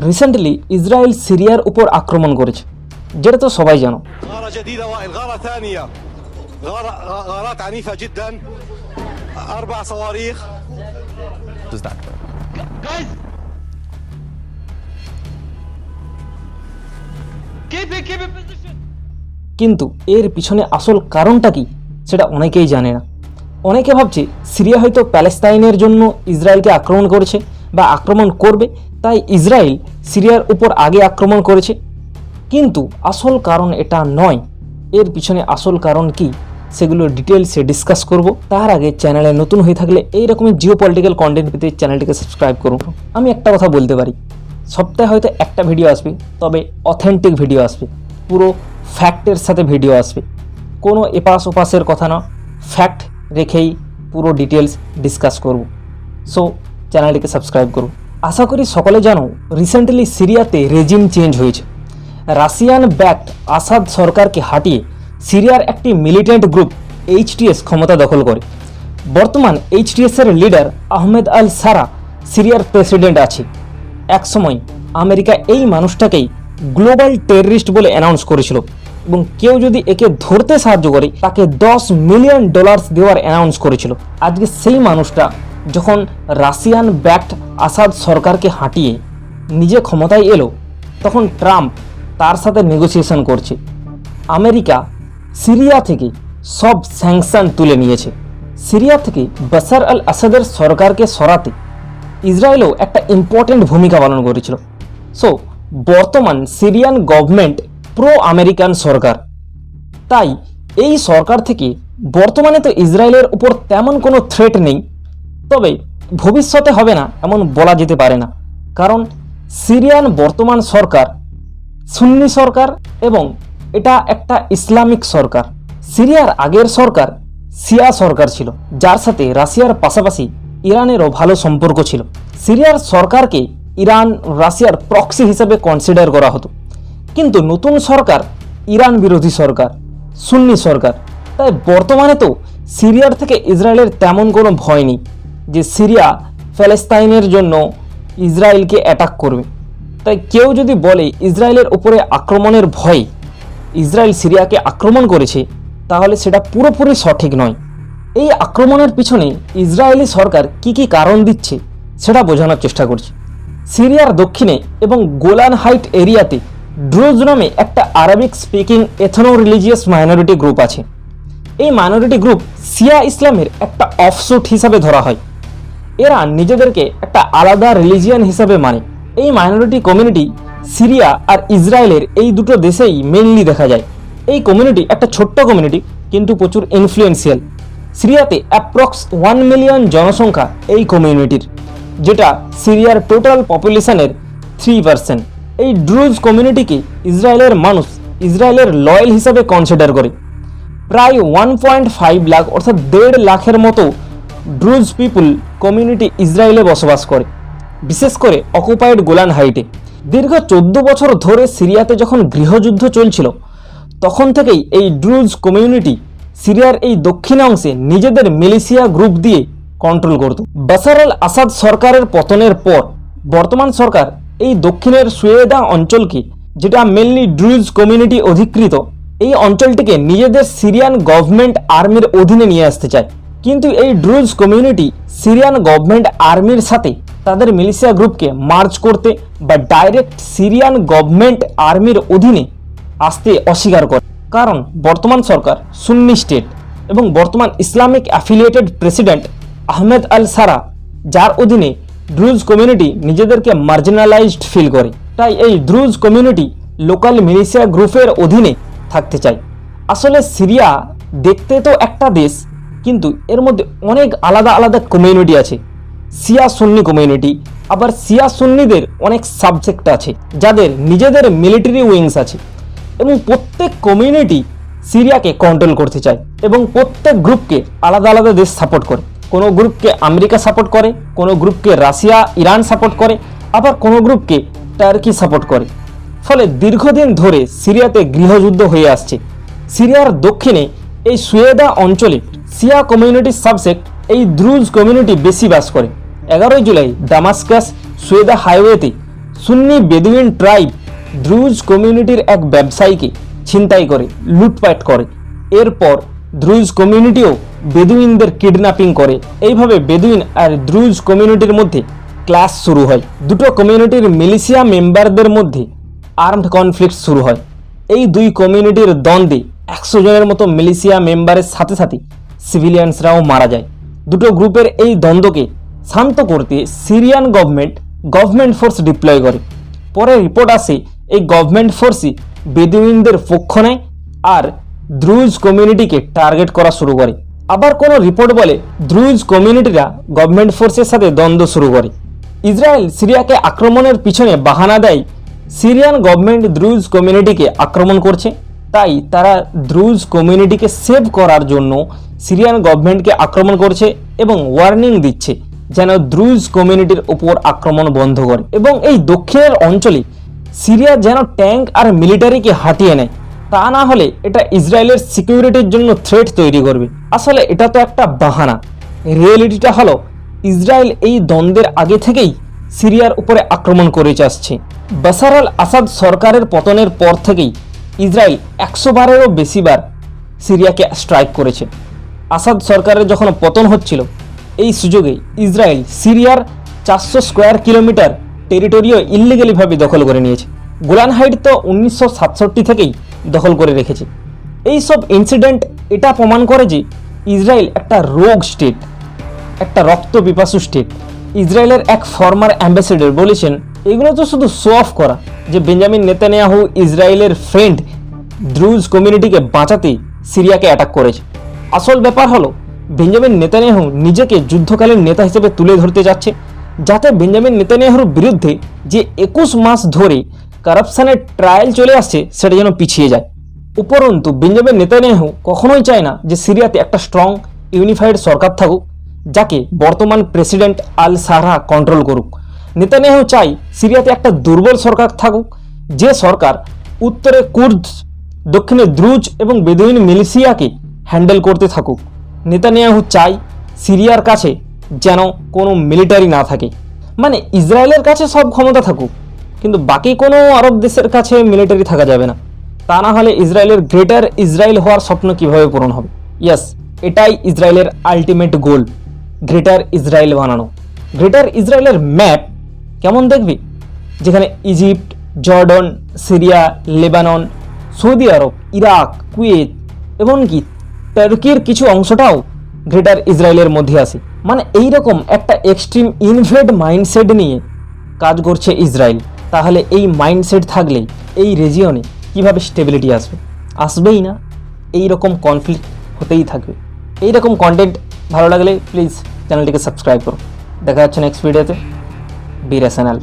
Recently Israel সিরিয়ার উপর আক্রমণ করেছে। যেটা তো সবাই জানো। কিন্তু এর পিছনে আসল কারণটা কি সেটা অনেকেই জানে না। অনেকে ভাবছে সিরিয়া হয়তো প্যালেস্তাইনের জন্য ইসরায়েলকে আক্রমণ করেছে বা আক্রমণ করবে তাই ইসরায়েল সিরিয়ার উপর আগে আক্রমণ করেছে। কিন্তু আসল কারণ এটা নয়। এর পিছনে আসল কারণ কি সেগুলো ডিটেলসে ডিসকাস করব। তার আগে চ্যানেলে নতুন হয়ে থাকলে এই রকমের জিও পলিটিক্যাল কন্টেন্ট পেতে চ্যানেলটিকে সাবস্ক্রাইব করুন। আমি একটা কথা বলতে পারি। সপ্তাহে হয়তো একটা ভিডিও আসবে, তবে অথেন্টিক ভিডিও আসবে। পুরো ফ্যাক্টের সাথে ভিডিও আসবে। কোনো এপাশ ওপাশের কথা না। ফ্যাক্ট রেখেই পুরো ডিটেলস ডিসকাস করব। সো চ্যানেলটিকে সাবস্ক্রাইব করুন। আশা করি সকলে জানো রিসেন্টলি সিরিয়াতে রেজিম চেঞ্জ হয়েছে। রাশিয়ান ব্যাক্ট আসাদ সরকারকে হাঁটিয়ে সিরিয়ার একটি মিলিটেন্ট গ্রুপ এইচটিএস ক্ষমতা দখল করে। বর্তমান এইচটিএস এর লিডার আহমেদ আল সারা সিরিয়ার প্রেসিডেন্ট আছে। একসময় আমেরিকা এই মানুষটাকেই গ্লোবাল টেররিস্ট বলে অ্যানাউন্স করেছিল এবং কেউ যদি একে ধরতে সাহায্য করে, তাকে দশ মিলিয়ন ডলার্স দেওয়ার অ্যানাউন্স করেছিল। আজকে সেই মানুষটা যখন রাশিয়ান ব্যাক্ট আসাদ সরকারকে হাঁটিয়ে নিজে ক্ষমতায় এলো, তখন ট্রাম্প তার সাথে নেগোসিয়েশন করছে। আমেরিকা সিরিয়া থেকে সব স্যাংশন তুলে নিয়েছে। সিরিয়া থেকে বাসার আল আসাদের সরকারকে সরাতে ইসরায়েলও একটা ইম্পর্ট্যান্ট ভূমিকা পালন করেছিল। সো বর্তমান সিরিয়ান গভর্নমেন্ট প্রো আমেরিকান সরকার। তাই এই সরকার থেকে বর্তমানে তো ইসরায়েলের উপর তেমন কোনো থ্রেট নেই। তবে ভবিষ্যতে হবে না এমন বলা যেতে পারে না। কারণ সিরিয়ান বর্তমান সরকার, সুন্নি সরকার এবং এটা একটা ইসলামিক সরকার। সিরিয়ার আগের সরকার সিয়া সরকার ছিল, যার সাথে রাশিয়ার পাশাপাশি ইরানেরও ভালো সম্পর্ক ছিল। সিরিয়ার সরকারকে ইরান রাশিয়ার প্রক্সি হিসেবে কনসিডার করা হতো। কিন্তু নতুন সরকার ইরান বিরোধী সরকার, সুন্নি সরকার। তাই বর্তমানে তো সিরিয়ার থেকে ইসরায়েলের তেমন কোনো ভয় নেই। যে সিরিয়া প্যালেস্তাইনের জন্য ইসরায়েলকে অ্যাটাক করবে। তাই কেউ যদি বলে ইসরায়েলের উপরে আক্রমণের ভয়ে, ইসরায়েল সিরিয়াকে আক্রমণ করেছে, তাহলে সেটা পুরোপুরি সঠিক নয়। এই আক্রমণের পিছনে ইসরায়েলি সরকার কি কি কারণ দিচ্ছে, সেটা বোঝানোর চেষ্টা করছে। সিরিয়ার দক্ষিণে এবং গোলান হাইট এরিয়াতে ড্রুজ নামে একটা Arabic speaking ethno religious minority group আছে। এই মাইনরিটি গ্রুপ সিয়া ইসলামের একটা অফসুট হিসাবে ধরা হয়। এরা নিজেদেরকে একটা আলাদা রিলিজিয়ান হিসাবে মানে। এই মাইনরিটি কমিউনিটি সিরিয়া আর ইসরায়েলের এই দুটো দেশেই মেনলি দেখা যায়। এই কমিউনিটি একটা ছোট্ট কমিউনিটি কিন্তু প্রচুর ইনফ্লুয়েন্সিয়াল সিরিয়াতে অ্যাপ্রক্স ওয়ান মিলিয়ন জনসংখ্যা এই কমিউনিটির যেটা সিরিয়ার টোটাল পপুলেশনের থ্রি পার্সেন্ট এই ড্রুজ কমিউনিটিকে ইসরায়েলের মানুষ ইসরায়েলের লয়েল হিসাবে কনসিডার করে। প্রায় ওয়ান পয়েন্ট ফাইভ লাখ অর্থাৎ দেড় লাখের মতো ড্রুজ পিপুল কমিউনিটি ইসরায়েলে বসবাস করে, বিশেষ করে অকুপাইড গোলান হাইটে। দীর্ঘ চোদ্দ বছর ধরে সিরিয়াতে যখন গৃহযুদ্ধ চলছিল, তখন থেকেই এই ড্রুজ কমিউনিটি সিরিয়ার এই দক্ষিণাংশে নিজেদের মিলিশিয়া গ্রুপ দিয়ে কন্ট্রোল করত। বাসার আল আসাদ সরকারের পতনের পর বর্তমান সরকার এই দক্ষিণের সুয়েদা অঞ্চলকে, যেটা মেনলি ড্রুজ কমিউনিটি অধিকৃত, এই অঞ্চলটিকে নিজেদের সিরিয়ান গভর্নমেন্ট আর্মির অধীনে নিয়ে আসতে চায়। কিন্তু এই ড্রুজ কমিউনিটি সিরিয়ান গভর্নমেন্ট আর্মির সাথে তাদের মিলিশিয়া গ্রুপকে মার্চ করতে বা ডাইরেক্ট সিরিয়ান গভর্নমেন্ট আর্মির অধীনে আসতে অস্বীকার করে। কারণ বর্তমান সরকার সুন্নি স্টেট এবং বর্তমান Islamic affiliated president Ahmed al Sharaa, যার অধীনে ড্রুজ কমিউনিটি নিজেদেরকে মার্জিনালাইজড ফিল করে। তাই এই ড্রুজ কমিউনিটি লোকাল মিলিশিয়া গ্রুপের অধীনে থাকতে চায়। আসলে সিরিয়া দেখতে তো একটা দেশ কিন্তু এর মধ্যে অনেক আলাদা আলাদা কমিউনিটি আছে। সিয়া সুন্নি কমিউনিটি আবার সিয়া সুন্নিদের অনেক সাবজেক্ট আছে, যাদের নিজেদের মিলিটারি উইংস আছে এবং প্রত্যেক কমিউনিটি সিরিয়াকে কন্ট্রোল করতে চায় এবং প্রত্যেক গ্রুপকে আলাদা আলাদা দেশ সাপোর্ট করে। কোনো গ্রুপকে আমেরিকা সাপোর্ট করে, কোনো গ্রুপকে রাশিয়া, ইরান সাপোর্ট করে, আবার কোনো গ্রুপকে টার্কি সাপোর্ট করে। ফলে দীর্ঘদিন ধরে সিরিয়াতে গৃহযুদ্ধ হয়ে আসছে। সিরিয়ার দক্ষিণে এই সুয়েদা অঞ্চলে সিয়া কমিউনিটির সাবসেক্ট এই দ্রুজ কমিউনিটি বেশি বাস করে। এগারোই জুলাই দামাস্কাস সুয়েদা হাইওয়েতে সুন্নি বেদুইন ট্রাইব দ্রুজ কমিউনিটির এক ব্যবসায়ীকে ছিনতাই করে, লুটপাট করে। এরপর দ্রুজ কমিউনিটিও বেদুইনদের কিডন্যাপিং করে। এইভাবে বেদুইন আর দ্রুজ কমিউনিটির মধ্যে ক্লাস শুরু হয়। দুটো কমিউনিটির মিলিশিয়া মেম্বারদের মধ্যে আর্মড কনফ্লিক্ট শুরু হয়। এই দুই কমিউনিটির দ্বন্দ্বে একশো জনের মতো মিলিশিয়া মেম্বারের সাথে সাথে সিভিলিয়ানসরাও মারা যায়। দুটো গ্রুপের এই দ্বন্দ্বকে শান্ত করতে Syrian government government force deploy করে। পরে রিপোর্ট আসে, এই গভর্নমেন্ট ফোর্সই বেদুইনদের পক্ষ নেয় আর দ্রুজ কমিউনিটিকে টার্গেট করা শুরু করে। আবার কোনো রিপোর্ট বলে দ্রুজ কমিউনিটিরা গভর্নমেন্ট ফোর্সের সাথে দ্বন্দ্ব শুরু করে। ইসরায়েল সিরিয়াকে আক্রমণের পিছনে বাহানা দেয়, সিরিয়ান গভর্নমেন্ট দ্রুজ কমিউনিটিকে আক্রমণ করছে। তাই তারা দ্রুজ কমিউনিটিকে সেভ করার জন্য সিরিয়ান গভর্নমেন্টকে আক্রমণ করছে এবং ওয়ার্নিং দিচ্ছে যেন দ্রুজ কমিউনিটির উপর আক্রমণ বন্ধ করে। এবং এই দক্ষিণের অঞ্চলে সিরিয়া যেন ট্যাঙ্ক আর মিলিটারিকে হাঁটিয়ে নেয়, তা না হলে এটা ইসরায়েলের সিকিউরিটির জন্য থ্রেট তৈরি করবে। আসলে এটা তো একটা বাহানা। রিয়েলিটিটা হলো, ইসরায়েল এই দ্বন্দ্বের আগে থেকেই সিরিয়ার উপরে আক্রমণ করে আসছে বাসার আল আসাদ সরকারের পতনের পর থেকেই ইসরায়েল একশো বারেরও বেশিবার সিরিয়াকে স্ট্রাইক করেছে। আসাদ সরকারের যখন পতন হচ্ছিল, এই সুযোগে ইসরায়েল সিরিয়ার চারশো স্কোয়ার কিলোমিটার টেরিটরিও ইলিগালিভাবে দখল করে নিয়েছে। গোলান হাইট তো উনিশশো সাতষট্টি থেকেই দখল করে রেখেছে। এই সব ইনসিডেন্ট এটা প্রমাণ করে যে ইসরায়েল একটা রোগ স্টেট একটা রক্ত পিপাসু স্টেট ইসরায়েলের এক ফর্মার অ্যাম্বাসেডর বলেছেন, এগুলো তো শুধু শো অফ করা যে বেঞ্জামিন নেতানিয়াহু ইসরায়েলের ফ্রেন্ড দ্রুজ কমিউনিটিকে বাঁচাতে সিরিয়াকে অ্যাটাক করেছে। আসল ব্যাপার হলো, বেঞ্জামিন নেতানিয়াহু নিজেকে যুদ্ধকালীন নেতা হিসেবে তুলে ধরতে যাচ্ছে, যাতে বেঞ্জামিন নেতানিয়াহুর বিরুদ্ধে যে একুশ মাস ধরে কারাপশনের ট্রায়াল চলে আসছে, সেটা যেন পিছিয়ে যায়। উপরন্তু, বেঞ্জামিন নেতানিয়াহু কখনোই চায় না যে সিরিয়াতে একটা স্ট্রং ইউনিফাইড সরকার থাকুক, যাকে বর্তমান প্রেসিডেন্ট আল সাহরা কন্ট্রোল করুক। নেতানিয়াহু চাই সিরিয়াতে একটা দুর্বল সরকার থাকুক, যে সরকার উত্তরে কুর্দ, দক্ষিণে দ্রুজ এবং বেদুইন মিলিশিয়াকে হ্যান্ডেল করতে থাকুক। নেতানিয়াহু চাই সিরিয়ার কাছে যেন কোনো মিলিটারি না থাকে। মানে ইসরায়েলের কাছে সব ক্ষমতা থাকুক, কিন্তু বাকি কোনো আরব দেশের কাছে মিলিটারি থাকা যাবে না। তা না হলে ইসরায়েলের গ্রেটার ইসরায়েল হওয়ার স্বপ্ন কীভাবে পূরণ হবে? ইয়াস, এটাই ইসরায়েলের আলটিমেট গোল, গ্রেটার ইসরায়েল বানানো। গ্রেটার ইসরায়েলের ম্যাপ কেমন দেখবি? যেখানে Egypt, Jordan, Syria, Lebanon, Saudi Arab, Iraq, Kuwait, এমনকি টার্কির কিছু অংশটাও গ্রেটার ইসরায়েলের মধ্যে আসে মানে এই রকম একটা এক্সট্রিম ইনভেড মাইন্ডসেট নিয়ে কাজ করছে ইসরায়েল। তাহলে এই মাইন্ডসেট থাকলে এই রেজিয়নে কীভাবে স্টেবিলিটি আসবে? আসবেই না। এই রকম কনফ্লিক্ট হতেই থাকবে। এই রকম কন্টেন্ট ভালো লাগলে প্লিজ চ্যানেলটিকে সাবস্ক্রাইব করো। দেখা যাচ্ছে নেক্সট ভিডিওতে বি রেশনাল